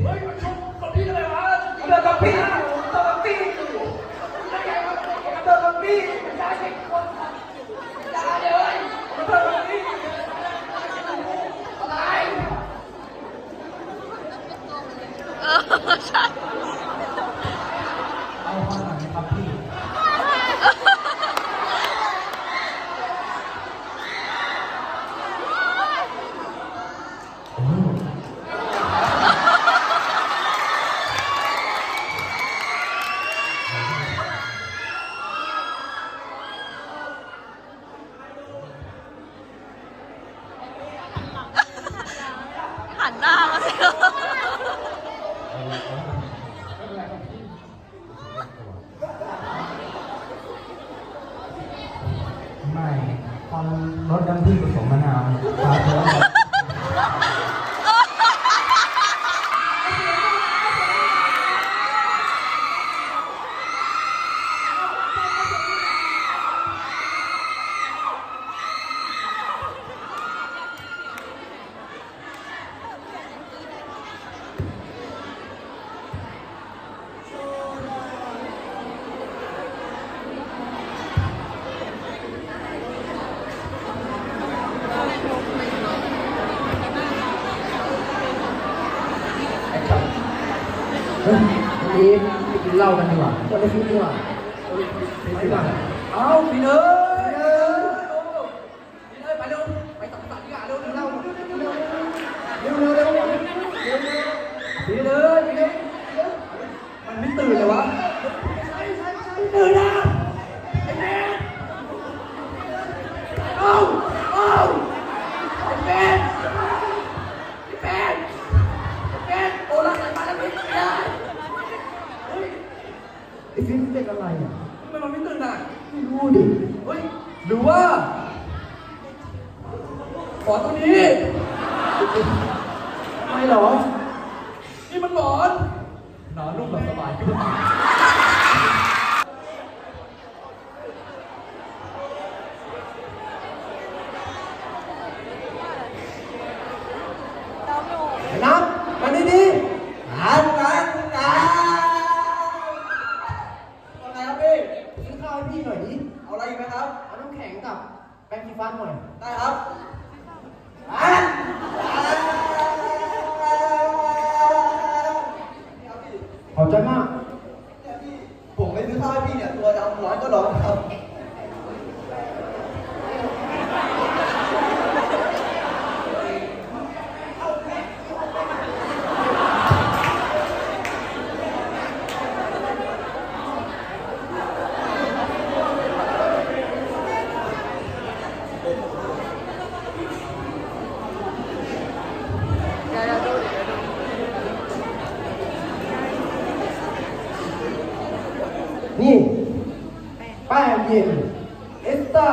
เฮ้ยมันชมกับพี่ทำไมวะกับพี่เดินกับพี่เดินกับพี่ได้ไอ้คนได้เลยเดินกับพี่อะไร เออใช่ เอาความหน่อยนะครับพี่หันหน้ามาสิ ไม่ตอนรถน้ำพี่ผสมมะนาวครับ วันนี้ไปกินเหล้ากันดีกว่าคนละฟิตดีกว่าไปดีกว่า เอาพี่เนยพี่เนยไปเร็วไปตัดตัดดีกว่าเร็วเร็วเร็วเร็วเร็วเร็วเร็วพี่เนยพี่เนยมันไม่ตื่นเลยวะตื่นนะไอ้แม่เอาเอาไอ้แม่ไอ้แม่ไอ้แม่โอ้รักใส่มาแล้วไม่ได้ ไอ้ ฟิล์มเป็นอะไรอะทำไมมันไม่ตื่นอะไม่รู้ดิเฮ้ยหรือว่า ขอตัวนี้ไม่หรอ นี่มันหมอนนอนนุ่มแบบสบายขึ้นมา นับมาดีดีหันกันกันว่าไงครับพี่ซื้อข้าวให้พี่หน่อยดิเอาอะไรอีกไหมครับ เอาน้ำแข็งกับแป้งสีฟันหน่อยได้ครับหันขอบใจมากผมไม่ซื้อข้าวให้พี่เนี่ยตัวดำร้อนก็ร้อนครับ นี่แป้งเย็นเอสตา